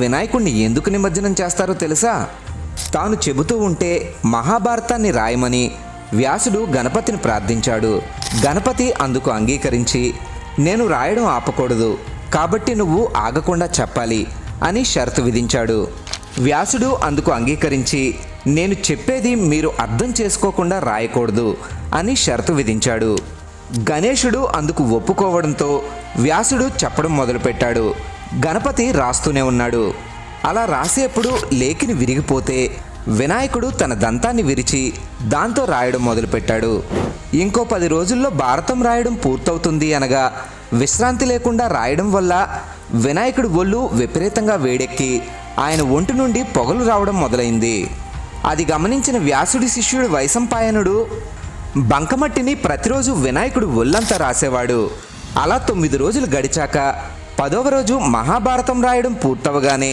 వినాయకుణ్ణి ఎందుకు నిమజ్జనం చేస్తారో తెలుసా? తాను చెబుతూ ఉంటే మహాభారతాన్ని రాయమని వ్యాసుడు గణపతిని ప్రార్థించాడు. గణపతి అందుకు అంగీకరించి నేను రాయడం ఆపకూడదు కాబట్టి నువ్వు ఆగకుండా చెప్పాలి అని షరతు విధించాడు. వ్యాసుడు అందుకు అంగీకరించి నేను చెప్పేది మీరు అర్థం చేసుకోకుండా రాయకూడదు అని షరతు విధించాడు. గణేశుడు అందుకు ఒప్పుకోవడంతో వ్యాసుడు చెప్పడం మొదలుపెట్టాడు. గణపతి రాస్తూనే ఉన్నాడు. అలా రాసేప్పుడు లేఖిని విరిగిపోతే వినాయకుడు తన దంతాన్ని విరిచి దాంతో రాయడం మొదలుపెట్టాడు. ఇంకో పది రోజుల్లో భారతం రాయడం పూర్తవుతుంది అనగా విశ్రాంతి లేకుండా రాయడం వల్ల వినాయకుడి ఒళ్ళు విపరీతంగా వేడెక్కి ఆయన ఒంటి నుండి పొగలు రావడం మొదలైంది. అది గమనించిన వ్యాసుడి శిష్యుడు వైశంపాయనుడు బంకమట్టిని ప్రతిరోజు వినాయకుడు ఒళ్ళంతా రాసేవాడు. అలా తొమ్మిది రోజులు గడిచాక పదవ రోజు మహాభారతం రాయడం పూర్తవగానే